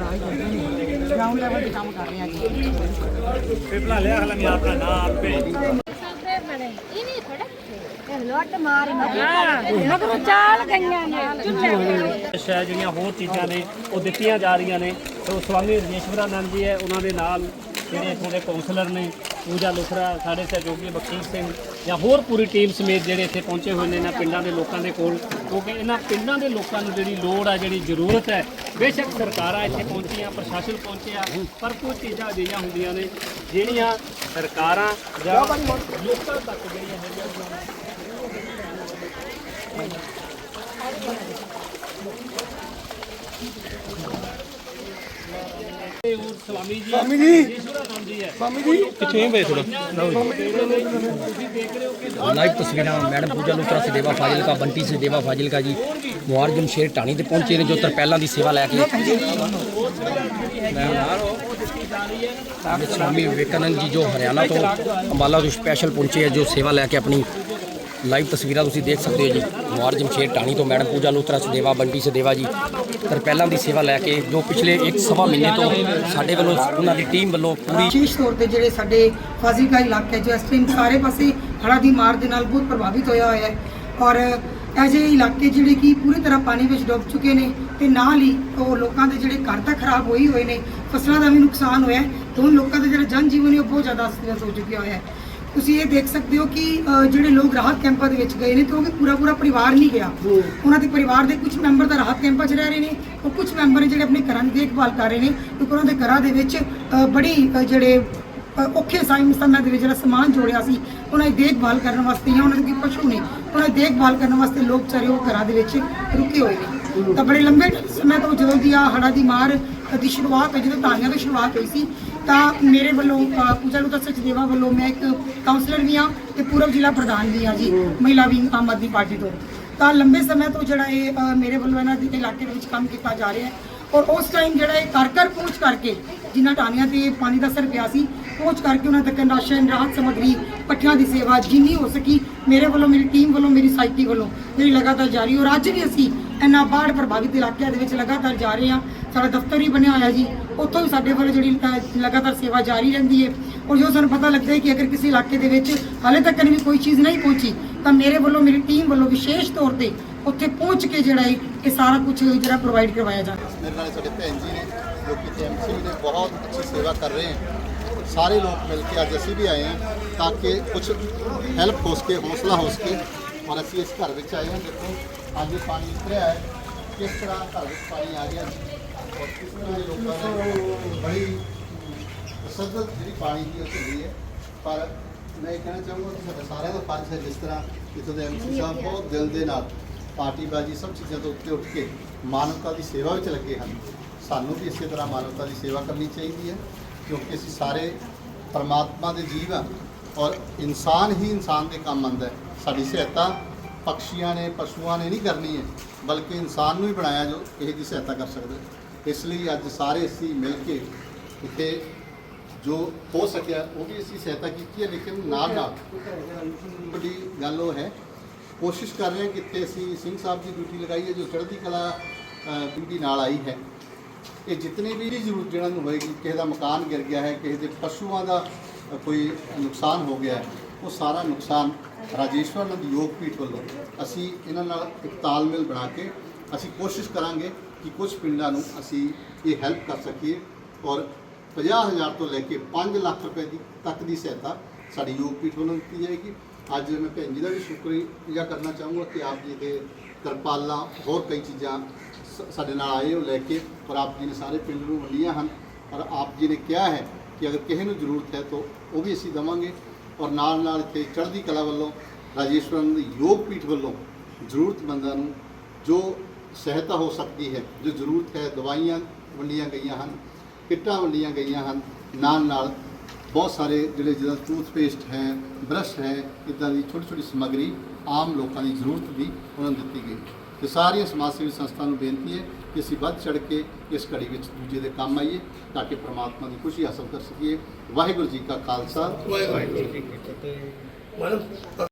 ਭਰਾ ਹੀ ਕਰਦੇ ਨੇ ਗਰਾਊਂਡ ਲੈਵਲ ਤੇ ਕੰਮ ਕਰ ਰਹੇ ਆ ਜੀ ਲੋਟ ਮਾਰੀ ਮਗਰੋਂ ਚਾਲ ਗਈਆਂ ਨੇ ਚੁੱਲ੍ਹੇ ਸ਼ਾਇਦ ਜਿਹੜੀਆਂ ਹੋਰ ਚੀਜ਼ਾਂ ਨੇ ਉਹ ਦਿੱਤੀਆਂ ਜਾ ਰਹੀਆਂ ਨੇ ਸੋ ਸਵਾਮੀ ਰਜੇਸ਼ਵਰਾਨੰਦ ਜੀ ਹੈ ਉਹਨਾਂ ਦੇ ਨਾਲ ਜਿਹੜੇ ਇੱਥੋਂ ਦੇ ਕਾਉਂਸਲਰ ਨੇ ਪੂਜਾ ਲੁਖਰਾ ਸਾਡੇ ਸਹਿਯੋਗੀ ਬਖਸ਼ੀਸ਼ ਸਿੰਘ ਜਾਂ ਹੋਰ ਪੂਰੀ ਟੀਮ ਸਮੇਤ ਜਿਹੜੇ ਇੱਥੇ ਪਹੁੰਚੇ ਹੋਏ ਨੇ ਇਹਨਾਂ ਪਿੰਡਾਂ ਦੇ ਲੋਕਾਂ ਦੇ ਕੋਲ, ਕਿਉਂਕਿ ਇਹਨਾਂ ਪਿੰਡਾਂ ਦੇ ਲੋਕਾਂ ਨੂੰ ਜਿਹੜੀ ਲੋੜ ਆ, ਜਿਹੜੀ ਜ਼ਰੂਰਤ ਹੈ, ਬੇਸ਼ੱਕ ਸਰਕਾਰਾਂ ਇੱਥੇ ਪਹੁੰਚੀਆਂ, ਪ੍ਰਸ਼ਾਸਨ ਪਹੁੰਚਿਆ, ਪਰ ਕੁਝ ਚੀਜ਼ਾਂ ਅਜਿਹੀਆਂ ਹੁੰਦੀਆਂ ਨੇ, ਜਿਹੜੀਆਂ ਸਰਕਾਰਾਂ ਜਾਂ ਲੋਕਾਂ ਤੱਕ ਜਿਹੜੀਆਂ ਇਹ ਉਹ ਸਵਾਮੀ ਜੀ ਸਵਾਮੀ ਜੀ? ਜੀ? ਹੈ ਪਿੱਛੇ ਹੀ ਥੋੜਾ ਤੁਸੀਂ ਦੇਖ ਰਹੇ ਹੋ ਕਿ ਲਾਈਵ ਤਸਵੀਰਾਂ ਮੈਡਮ ਪੂਜਾ ਲੁਤਰਾ ਸਦੇਵਾ ਫਾਜ਼ਿਲਕਾ ਬੰਟੀ ਸਦੇਵਾ ਫਾਜ਼ਿਲਕਾ ਜੀ ਮੁਆਰਜਮ ਸ਼ੇਰ ਢਾਣੀ ਤੇ ਪਹੁੰਚੇ ਨੇ ਜੋ ਤਰਪੈਲਾਂ ਦੀ ਸੇਵਾ ਲੈ ਕੇ ਸਵਾਮੀ ਵਿਵੇਕਾਨੰਦ ਜੀ ਜੋ ਹਰਿਆਣਾ ਤੋਂ ਅੰਬਾਲਾ ਤੋਂ ਸਪੈਸ਼ਲ ਪਹੁੰਚੇ ਹੈ ਜੋ ਸੇਵਾ ਲੈ ਕੇ ਆਪਣੀ ਲਾਈਵ ਤਸਵੀਰਾਂ ਤੁਸੀਂ ਦੇਖ ਸਕਦੇ ਹੋ ਜੀ। ਮੁਆਰਜਮ ਸ਼ੇਰ ਢਾਣੀ ਤੋਂ ਮੈਡਮ ਪੂਜਾ ਲੁਤਰਾ ਸਦੇਵਾ ਬੰਟੀ, ਸਦੇਵਾ ਜੀ। ਤਰਪੈਲਾਂ ਦੀ ਸੇਵਾ ਲੈ ਕੇ ਜੋ ਪਿਛਲੇ ਇੱਕ ਸਵਾ ਮਹੀਨੇ ਤੋਂ ਸਾਡੇ ਵੱਲੋਂ ਉਹਨਾਂ ਦੀ ਟੀਮ ਵੱਲੋਂ ਪੂਰੀ ਵਿਸ਼ੇਸ਼ ਤੌਰ ਤੇ ਜਿਹੜੇ ਸਾਡੇ ਫਾਜ਼ਿਲਕਾ ਇਲਾਕੇ ਜੋ ਇਸ ਟਾਈਮ ਸਾਰੇ ਪਾਸੇ ਹੜ੍ਹਾਂ ਦੀ ਮਾਰ ਦੇ ਨਾਲ ਬਹੁਤ ਪ੍ਰਭਾਵਿਤ ਹੋਇਆ ਹੋਇਆ ਹੈ। ਔਰ ਐਸੇ ਇਲਾਕੇ ਜਿਹੜੇ ਕਿ ਪੂਰੀ ਤਰ੍ਹਾਂ ਪਾਣੀ ਵਿੱਚ ਡੁੱਬ ਚੁੱਕੇ ਨੇ ਤੇ ਨਾਲ ਹੀ ਉਹ ਲੋਕਾਂ ਦੇ ਜਿਹੜੇ ਘਰ ਤਾਂ ਖਰਾਬ ਹੋਈ ਹੋਏ ਨੇ, ਫਸਲਾਂ ਦਾ ਵੀ ਨੁਕਸਾਨ ਹੋਇਆ ਹੈ। ਤੇ ਹੁਣ ਲੋਕਾਂ ਦਾ ਜਿਹੜਾ ਜਨ ਜੀਵਨ ਹੈ ਉਹ ਬਹੁਤ ਜ਼ਿਆਦਾ ਅਸਤ ਹੋ ਚੁੱਕਿਆ ਹੋਇਆ ਹੈ। ਤੁਸੀਂ ਇਹ ਦੇਖ ਸਕਦੇ ਹੋ ਕਿ ਅ, ਜਿਹੜੇ ਲੋਕ ਰਾਹਤ ਕੈਂਪਾਂ ਦੇ ਵਿੱਚ ਗਏ ਨੇ ਤੇ ਉਹ ਵੀ ਪੂਰਾ ਪੂਰਾ ਪਰਿਵਾਰ ਨਹੀਂ ਗਿਆ। ਉਹਨਾਂ ਦੇ ਪਰਿਵਾਰ ਦੇ ਕੁਝ ਮੈਂਬਰ ਤਾਂ ਰਾਹਤ ਕੈਂਪਾਂ 'ਚ ਰਹਿ ਰਹੇ ਨੇ ਔਰ ਕੁਝ ਮੈਂਬਰ ਨੇ ਜਿਹੜੇ ਆਪਣੇ ਘਰਾਂ ਦੀ ਦੇਖਭਾਲ ਕਰ ਰਹੇ ਨੇ ਕਿਉਂਕਿ ਉਹਨਾਂ ਦੇ ਘਰਾਂ ਦੇ ਵਿੱਚ ਅ, ਬੜੀ ਅ, ਜਿਹੜੇ ਅ, ਔਖੇ ਸਾਈਮ ਸਮੇਂ ਦੇ ਵਿੱਚ ਜਿਹੜਾ ਸਮਾਨ ਜੋੜਿਆ ਸੀ ਉਹਨਾਂ ਦੀ ਦੇਖਭਾਲ ਕਰਨ ਵਾਸਤੇ ਜਾਂ ਉਹਨਾਂ ਦੇ ਕੋਈ ਪਸ਼ੂ ਨੇ ਉਹਨਾਂ ਦੀ ਦੇਖਭਾਲ ਕਰਨ ਵਾਸਤੇ ਲੋਕ ਚਾਰੇ ਉਹ ਘਰਾਂ ਦੇ ਵਿੱਚ ਰੁਕੇ ਹੋਏ ਨੇ। ਤਾਂ ਬੜੇ ਲੰਬੇ ਸਮੇਂ ਤੋਂ ਜਦੋਂ ਦੀ ਆ ਹੜ੍ਹਾਂ ਦੀ ਮਾਰ ਦੀ ਸ਼ੁਰੂਆਤ ਹੋਈ ਜਦੋਂ ਤਾਲੀਆਂ ਤੋਂ ਸ਼ੁਰੂਆਤ ਹੋਈ ਸੀ ਤਾਂ ਮੇਰੇ ਵੱਲੋਂ ਅ, ਪੂਜਾ ਲੁਤਾ ਸਚਦੇਵਾ ਵੱਲੋਂ ਮੈਂ ਇੱਕ ਕਾਉਂਸਲਰ ਵੀ ਹਾਂ ਤੇ ਪੂਰਬ ਜ਼ਿਲ੍ਹਾ ਪ੍ਰਧਾਨ ਵੀ ਹਾਂ ਜੀ ਮਹਿਲਾ ਵਿੰਗ ਆਮ ਆਦਮੀ ਪਾਰਟੀ ਤੋਂ। ਤਾਂ ਲੰਬੇ ਸਮੇਂ ਤੋਂ ਜਿਹੜਾ ਇਹ ਮੇਰੇ ਵੱਲੋਂ ਇਹਨਾਂ ਦੇ ਇਲਾਕੇ ਦੇ ਵਿੱਚ ਕੰਮ ਕੀਤਾ ਜਾ ਰਿਹਾ ਹੈ ਔਰ ਉਸ ਟਾਈਮ ਜਿਹੜਾ ਇਹ ਘਰ ਘਰ ਪਹੁੰਚ ਕਰਕੇ ਜਿਨ੍ਹਾਂ ਟਾਣੀਆਂ ਤੇ ਪਾਣੀ ਦਾ ਅਸਰ ਪਿਆ ਸੀ ਪਹੁੰਚ ਕਰਕੇ ਉਹਨਾਂ ਤੱਕ ਰਾਸ਼ਨ ਰਾਹਤ ਸਮੱਗਰੀ ਪੱਠਿਆਂ ਦੀ ਸੇਵਾ ਜਿੰਨੀ ਹੋ ਸਕੀ ਮੇਰੇ ਵੱਲੋਂ ਮੇਰੀ ਟੀਮ ਵੱਲੋਂ ਮੇਰੀ ਸਾਈਟੀ ਵੱਲੋਂ ਮੇਰੀ ਲਗਾਤਾਰ ਜਾਰੀ ਔਰ ਅੱਜ ਵੀ ਅਸੀਂ ਇਹਨਾਂ ਬਾੜ ਪ੍ਰਭਾਵਿਤ ਇਲਾਕਿਆਂ ਦੇ ਵਿੱਚ ਲਗਾਤਾਰ ਜਾ ਰਹੇ ਹਾਂ। ਸਾਡਾ ਦਫ਼ਤਰ ਹੀ ਬਣਿਆ ਹੋਇਆ ਜੀ। ਉੱਥੋਂ ਵੀ ਸਾਡੇ ਵੱਲੋਂ ਜਿਹੜੀ ਲਗਾਤਾਰ ਸੇਵਾ ਜਾਰੀ ਰਹਿੰਦੀ ਹੈ। ਔਰ ਜੋ ਸਾਨੂੰ ਪਤਾ ਲੱਗਦਾ ਹੈ ਕਿ ਅਗਰ ਕਿਸੇ ਇਲਾਕੇ ਦੇ ਵਿੱਚ ਹਾਲੇ ਤੱਕ ਵੀ ਕੋਈ ਚੀਜ਼ ਨਹੀਂ ਪਹੁੰਚੀ, ਤਾਂ ਮੇਰੇ ਵੱਲੋਂ, ਮੇਰੀ ਟੀਮ ਵੱਲੋਂ ਵਿਸ਼ੇਸ਼ ਤੌਰ ਤੇ ਉੱਥੇ ਪਹੁੰਚ ਕੇ ਜਿਹੜਾ ਹੈ, ਇਹ ਸਾਰਾ ਕੁਝ ਜਿਹੜਾ ਪ੍ਰੋਵਾਈਡ ਕਰਵਾਇਆ ਜਾਵੇ ਮੇਰੇ ਨਾਲ ਸਾਡੇ ਭੈਣ ਜੀ ਨੇ, ਜੋ ਕਿ ਟੀਐਮਸੀ ਨੇ ਬਹੁਤ ਅੱਛੀ ਸੇਵਾ ਕਰ ਰਹੇ ਹਨ ਸਾਰੇ ਲੋਕ ਮਿਲ ਕੇ ਅੱਜ ਅਸੀਂ ਵੀ ਆਏ ਹਾਂ ਤਾਂ ਕਿ ਕੁਝ ਹੈਲਪ ਹੋ ਸਕੇ, ਹੌਸਲਾ ਹੋ ਸਕੇ। ਔਰ ਅਸੀਂ ਇਸ ਘਰ ਵਿੱਚ ਆਏ ਹਾਂ ਦੇਖੋ ਅੱਜ ਪਾਣੀ ਉਤਰਿਆ ਹੈ ਕਿਸ ਤਰ੍ਹਾਂ ਘਰ ਵਿੱਚ ਪਾਣੀ ਆ ਗਿਆ ਔਰ ਕਿਸ ਤਰ੍ਹਾਂ ਇਹ ਲੋਕਾਂ ਨੇ ਬੜੀ ਤਸੱਦਦ ਜਿਹੜੀ ਪਾਣੀ ਦੀ ਉਹ ਝੱਲੀ ਹੈ। ਪਰ ਮੈਂ ਇਹ ਕਹਿਣਾ ਚਾਹੂੰਗਾ ਕਿ ਸਾਡਾ ਸਾਰਿਆਂ ਦਾ ਫਰਜ਼ ਹੈ ਜਿਸ ਤਰ੍ਹਾਂ ਇੱਥੋਂ ਦੇ ਐਮਸੀ ਸਾਹਿਬ ਬਹੁਤ ਦਿਲ ਦੇ ਨਾਲ ਪਾਰਟੀਬਾਜ਼ੀ ਸਭ ਚੀਜ਼ਾਂ ਤੋਂ ਉੱਤੇ ਉੱਠ ਕੇ ਮਾਨਵਤਾ ਦੀ ਸੇਵਾ ਵਿੱਚ ਲੱਗੇ ਹਨ। ਸਾਨੂੰ ਵੀ ਇਸੇ ਤਰ੍ਹਾਂ ਮਾਨਵਤਾ ਦੀ ਸੇਵਾ ਕਰਨੀ ਚਾਹੀਦੀ ਹੈ ਕਿਉਂਕਿ ਅਸੀਂ ਸਾਰੇ ਪਰਮਾਤਮਾ ਦੇ ਜੀਵ ਹਾਂ। ਔਰ ਇਨਸਾਨ ਹੀ ਇਨਸਾਨ ਦੇ ਕੰਮ ਆਉਂਦਾ ਹੈ। ਸਾਡੀ ਸਹਾਇਤਾ ਪਕਸ਼ੀਆਂ ਨੇ ਪਸ਼ੂਆਂ ਨੇ ਨਹੀਂ ਕਰਨੀ ਹੈ ਬਲਕਿ ਇਨਸਾਨ ਨੂੰ ਹੀ ਬਣਾਇਆ ਜੋ ਕਿਸੇ ਦੀ ਸਹਾਇਤਾ ਕਰ ਸਕਦਾ ਇਸ ਲਈ ਅੱਜ ਸਾਰੇ ਅਸੀਂ ਮਿਲ ਕੇ ਇੱਥੇ ਜੋ ਹੋ ਸਕਿਆ ਉਹ ਵੀ ਅਸੀਂ ਸਹਾਇਤਾ ਕੀਤੀ ਹੈ। ਲੇਕਿਨ ਨਾਲ ਨਾਲ ਵੱਡੀ ਗੱਲ ਉਹ ਹੈ ਕੋਸ਼ਿਸ਼ ਕਰ ਰਹੇ ਹਾਂ ਕਿ ਇੱਥੇ ਅਸੀਂ ਸਿੰਘ ਸਾਹਿਬ ਦੀ ਡਿਊਟੀ ਲਗਾਈ ਹੈ ਜੋ ਚੜ੍ਹਦੀ ਕਲਾ ਅ, ਡਿਊਟੀ ਨਾਲ ਆਈ ਹੈ। ਇਹ ਜਿਤਨੇ ਵੀ ਇਹਦੀ ਜ਼ਰੂਰਤ ਜਿਹੜਾ ਨੂੰ ਹੋਏਗੀ ਕਿਸੇ ਦਾ ਮਕਾਨ ਗਿਰ ਗਿਆ ਹੈ ਕਿਸੇ ਦੇ ਪਸ਼ੂਆਂ ਦਾ ਕੋਈ ਨੁਕਸਾਨ ਹੋ ਗਿਆ, ਉਹ ਸਾਰਾ ਨੁਕਸਾਨ ਰਾਜੇਸ਼ਵਰ ਯੋਗ ਪੀਠ ਵੱਲੋਂ ਅਸੀਂ ਇਹਨਾਂ ਨਾਲ ਇੱਕ ਤਾਲਮੇਲ ਬਣਾ ਕੇ ਅਸੀਂ ਕੋਸ਼ਿਸ਼ ਕਰਾਂਗੇ ਕਿ ਕੁਝ ਪਿੰਡਾਂ ਨੂੰ ਅਸੀਂ ਇਹ ਹੈਲਪ ਕਰ ਸਕੀਏ ਔਰ 50000 ਤੋਂ ਲੈ ਕੇ 5 ਲੱਖ ਰੁਪਏ ਦੀ ਤੱਕ ਦੀ ਸਹਾਇਤਾ ਸਾਡੀ ਯੋਗ ਪੀਠ ਵੱਲੋਂ ਦਿੱਤੀ ਜਾਏਗੀ। ਅੱਜ ਮੈਂ ਭੈਣ ਜੀ ਦਾ ਵੀ ਸ਼ੁਕਰੀਆ ਕਰਨਾ ਚਾਹੂੰਗਾ ਕਿ ਆਪ ਜੀ ਦੇ ਤਰਪਾਲਾਂ ਹੋਰ ਕਈ ਚੀਜ਼ਾਂ ਸ- ਸਾਡੇ ਨਾਲ ਆਏ ਹੋ ਲੈ ਕੇ ਔਰ ਆਪ ਜੀ ਨੇ ਸਾਰੇ ਪਿੰਡ ਨੂੰ ਵੰਡੀਆਂ ਹਨ ਔਰ ਆਪ ਜੀ ਨੇ ਕਿਹਾ ਹੈ ਕਿ ਅਗਰ ਕਿਸੇ ਨੂੰ ਜ਼ਰੂਰਤ ਹੈ ਤਾਂ ਉਹ ਵੀ ਅਸੀਂ ਦੇਵਾਂਗੇ। ਔਰ ਨਾਲ ਨਾਲ ਇੱਥੇ ਚੜ੍ਹਦੀ ਕਲਾ ਵੱਲੋਂ ਰਾਜੇਸ਼ਵਰਨ ਦੀ ਯੋਗ ਪੀਠ ਵੱਲੋਂ ਜ਼ਰੂਰਤਮੰਦਾਂ ਨੂੰ ਜੋ ਸਹਾਇਤਾ ਹੋ ਸਕਦੀ ਹੈ, ਜੋ ਜ਼ਰੂਰਤ ਹੈ, ਦਵਾਈਆਂ ਵੰਡੀਆਂ ਗਈਆਂ ਹਨ, ਕਿੱਟਾਂ ਵੰਡੀਆਂ ਗਈਆਂ ਹਨ ਨਾਲ ਨਾਲ ਬਹੁਤ ਸਾਰੇ ਜਿਹੜੇ ਜਿਹਦਾ ਟੂਥਪੇਸਟ ਹੈ, ਬ੍ਰਸ਼ ਹੈ, ਇਦਾਂ ਦੀ ਛੋਟੀ ਛੋਟੀ ਸਮੱਗਰੀ ਆਮ ਲੋਕਾਂ ਦੀ ਜ਼ਰੂਰਤ ਦੀ ਉਹਨਾਂ ਨੂੰ ਦਿੱਤੀ ਗਈ। ਤੇ ਸਾਰੀਆਂ ਸਮਾਜ ਸੇਵੀ ਸੰਸਥਾ ਨੂੰ ਬੇਨਤੀ ਹੈ ਕਿ ਅਸੀਂ ਵੱਧ ਚੜ ਕੇ ਇਸ ਘੜੀ ਵਿੱਚ ਦੂਜੇ ਦੇ ਕੰਮ ਆਈਏ ਤਾਂ ਕਿ ਪ੍ਰਮਾਤਮਾ ਦੀ ਖੁਸ਼ੀ ਹਾਸਲ ਕਰ ਸਕੀਏ। ਵਾਹਿਗੁਰੂ ਜੀ ਕਾ ਖਾਲਸਾ। ਵਾਹਿਗੁਰੂ ਜੀ ਕੀ ਫਤਿਹ।